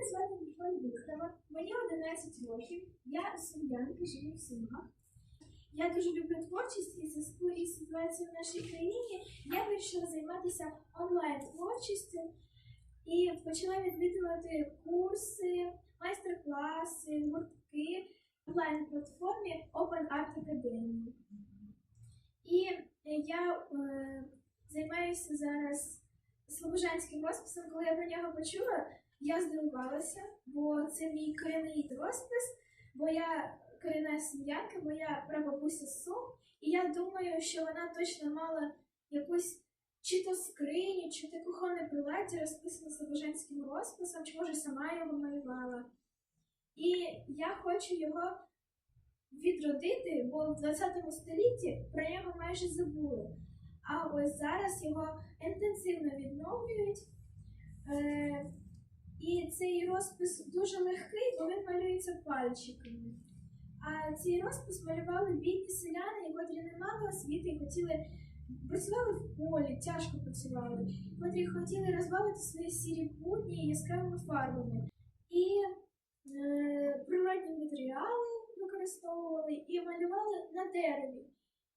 Мене звати Ніфон Віктора, мені 11 років, я сум'янка, живу в Сумах. Я дуже люблю творчість і зв'язку із ситуацією в нашій країні я вирішила займатися онлайн-творчістю і почала відвідувати курси, майстер-класи, гуртки в онлайн-платформі Open Art Academy. І е, я е, займаюся зараз слобожанським розписом. Коли я про нього почула, я здивувалася, бо це мій корінний розпис, бо я корінна сім'янка, моя прабабуся Сум, і я думаю, що вона точно мала якусь чи то скриню, чи то кухонне приладдя розписане слобожанським розписом, чи може сама його малювала. І я хочу його відродити, бо в 20 столітті про нього майже забули. А ось зараз його інтенсивно відновлюють. Е, і цей розпис дуже легкий, бо він малюється пальчиками. А цей розпис малювали бідні селяни, котрі не мали освіти і хотіли працювали в полі, тяжко працювали, котрі хотіли розбавити свої сірі будні яскравими фарбами. І е, природні матеріали використовували і малювали на дереві.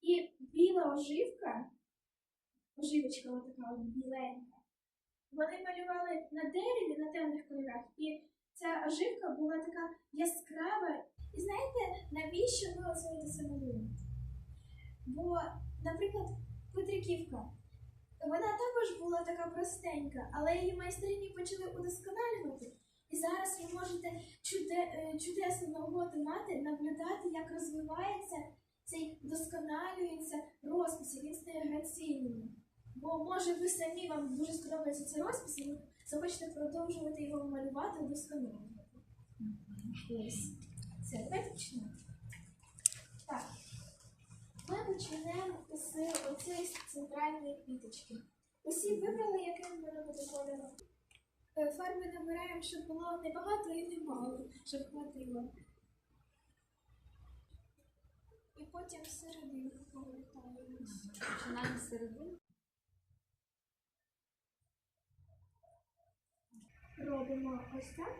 І біла оживка, оживочка така біленька, вони малювали на дереві на темних кольорах, і ця оживка була така яскрава. І знаєте, навіщо ми оце це малюємо? Бо, наприклад, Петриківка, вона також була така простенька, але її майстрині почали удосконалювати. І зараз ви можете чуде, е, чудесну нагоду мати, наблюдати, як розвивається цей вдосконалюється розпис, він стає граційним. Бо може ви самі вам дуже сподобається цей розпис, і ви захочете продовжувати його малювати, вдосконалювати. Ось. Все, давайте почнемо. Так. Ми почнемо з оцієї центральної квіточки. Усі вибрали, яким воно буде кольором. Фарби набираємо, щоб було не багато і не мало, щоб хватило. І потім всерединку повертаємось. Починаємо з середини. Робимо ось так.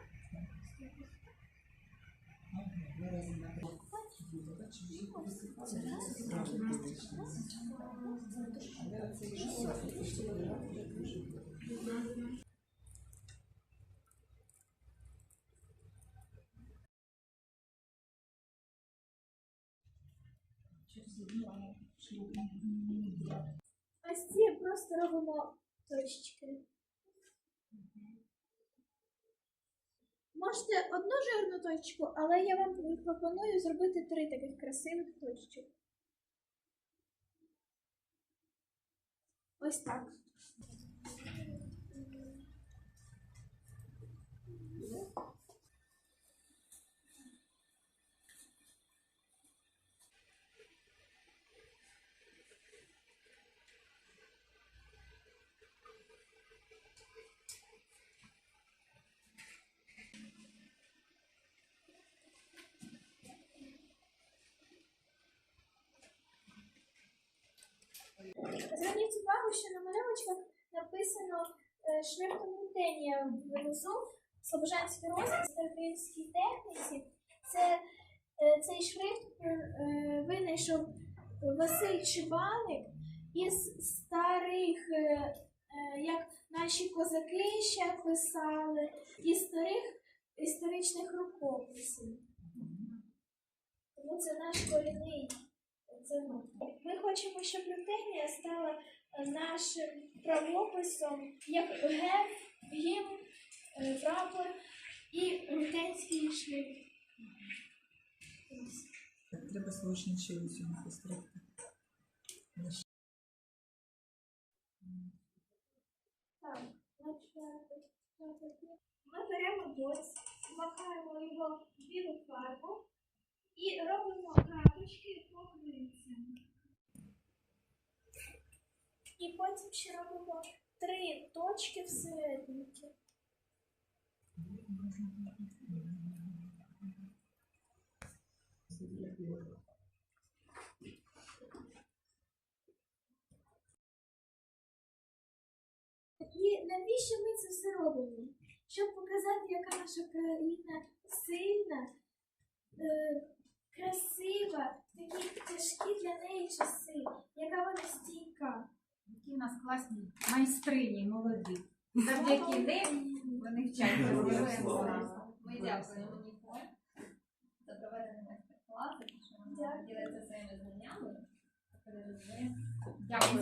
Ось ці просто робимо точечки. Можете одну жирну точку, але я вам пропоную зробити три таких красивих точки. Ось так. Зверніть увагу, що на малюночках написано е, шрифтом Мутенія внизу Слобожанський в українській техніці. Це, е, цей шрифт е, винайшов Василь Чебаник із старих, як наші козаки ще писали, із старих історичних рукописів. Тому це наш корінний хочемо, щоб Лютенія стала е, нашим правописом як герб, гімн, е, прапор і лютенський. Ось. Треба срочно ще цього постригти. Ми беремо доць, макаємо його в білу фарбу і робимо крапочки по крильцям. І потім ще робимо три точки всерединки. І навіщо ми це все робимо? щоб показати, яка наша країна сильна, е, красива, такі тяжкі для неї часи, яка вона стійка. Які в нас класні майстрині, молоді. Завдяки ним вони вчаться. Героям. Ми дякуємо Ніколь за проведення майстер-класу, що вона ділиться своїми знаннями. Дякую.